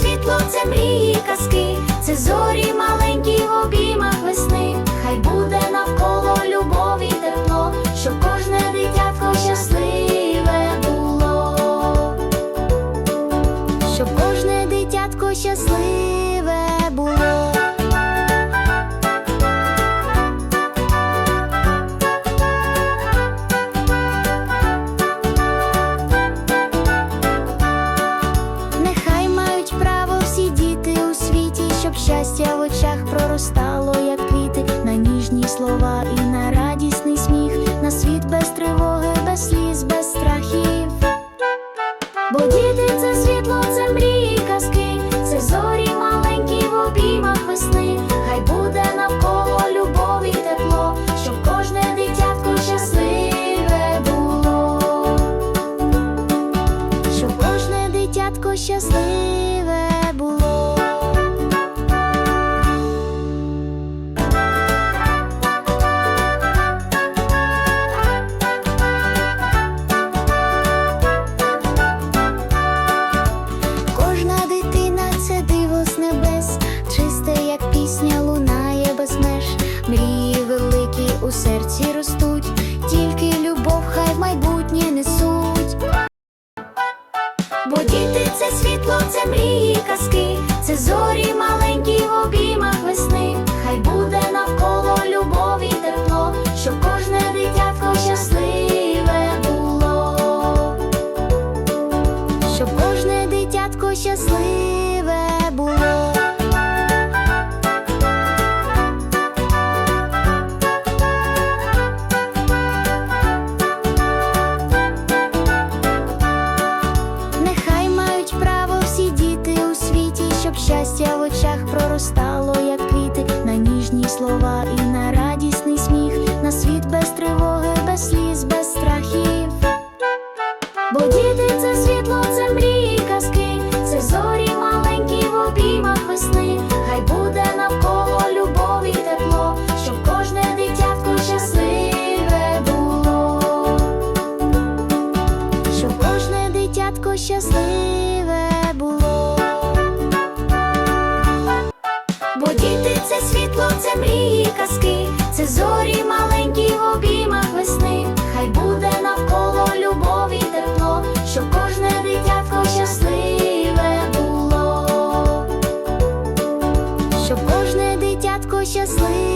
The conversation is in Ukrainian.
світло, це мрії, казки, це зорі маленькі в обіймах весни. Хай буде навколо любові тепло, щоб кожне дитятко щасливе було, щоб кожне дитятко щасливе. мрії казки, це зорі ма. без тривоги, без сліз, без страхів. Бо діти це світло, це мрії, казки, це зорі маленькі в обіймах весни. Хай буде навколо любов і тепло, щоб кожне дитятко щасливе було, щоб кожне дитятко щасливе було. Бо діти це світло, це мрії, казки, це зорі маленькі. sleep.